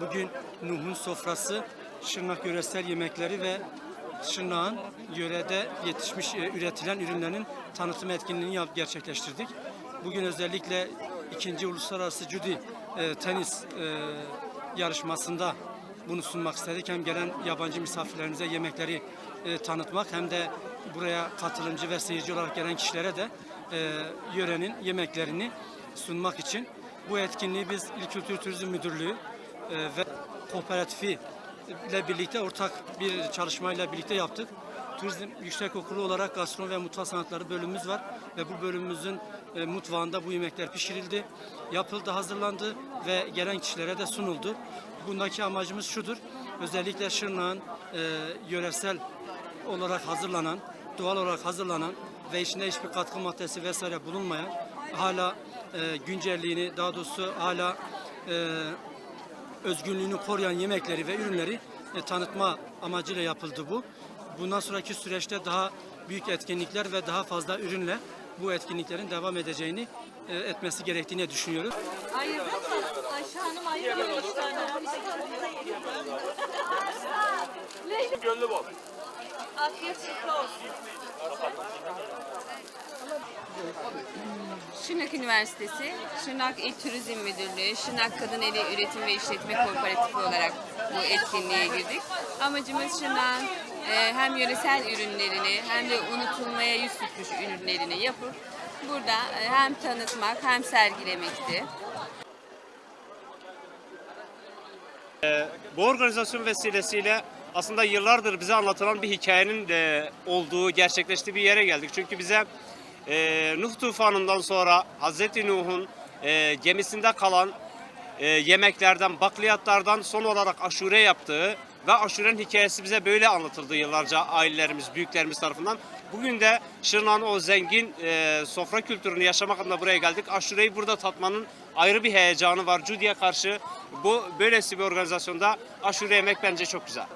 Bugün Nuh'un sofrası, Şırnak yöresel yemekleri ve Şırnak'ın yörede yetişmiş, e, üretilen ürünlerin tanıtım etkinliğini gerçekleştirdik. Bugün özellikle ikinci Uluslararası Judy e, tenis e, yarışmasında bunu sunmak istedik. Hem gelen yabancı misafirlerimize yemekleri e, tanıtmak hem de buraya katılımcı ve seyirci olarak gelen kişilere de e, yörenin yemeklerini sunmak için bu etkinliği biz İl Kültür Turizm Müdürlüğü e, ve kooperatifi ile birlikte ortak bir çalışmayla birlikte yaptık. Turizm Yüksekokulu olarak gastronomi ve mutfak sanatları bölümümüz var ve bu bölümümüzün e, mutfağında bu yemekler pişirildi, yapıldı, hazırlandı ve gelen kişilere de sunuldu. Bundaki amacımız şudur, özellikle Şırnak'ın e, yöresel olarak hazırlanan, doğal olarak hazırlanan ve içinde hiçbir katkı maddesi vesaire bulunmayan, hala e, güncelliğini, daha doğrusu hala e, özgünlüğünü koruyan yemekleri ve ürünleri e, tanıtma amacıyla yapıldı bu. Bundan sonraki süreçte daha büyük etkinlikler ve daha fazla ürünle bu etkinliklerin devam edeceğini e, etmesi gerektiğini düşünüyoruz. Ayırdın mı? Ayşe Hanım ayırıyor üç tane. Gönlü bol. Afiyet olsun. Şırnak Üniversitesi, Şırnak İl Turizm Müdürlüğü, Şırnak Kadın Eli Üretim ve İşletme Kooperatifi olarak bu etkinliğe girdik. Amacımız Şırnak'ın e, hem yöresel ürünlerini hem de unutulmaya yüz tutmuş ürünlerini yapıp burada e, hem tanıtmak hem sergilemekti. Bu organizasyon vesilesiyle aslında yıllardır bize anlatılan bir hikayenin de olduğu, gerçekleştiği bir yere geldik. Çünkü bize e, Nuh tufanından sonra Hazreti Nuh'un e, gemisinde kalan e, yemeklerden, bakliyatlardan son olarak aşure yaptığı ve aşurenin hikayesi bize böyle anlatıldı yıllarca ailelerimiz, büyüklerimiz tarafından. Bugün de Şırnak'ın o zengin e, sofra kültürünü yaşamak adına buraya geldik. Aşureyi burada tatmanın ayrı bir heyecanı var. Cudi'ye karşı bu böylesi bir organizasyonda aşure yemek bence çok güzel.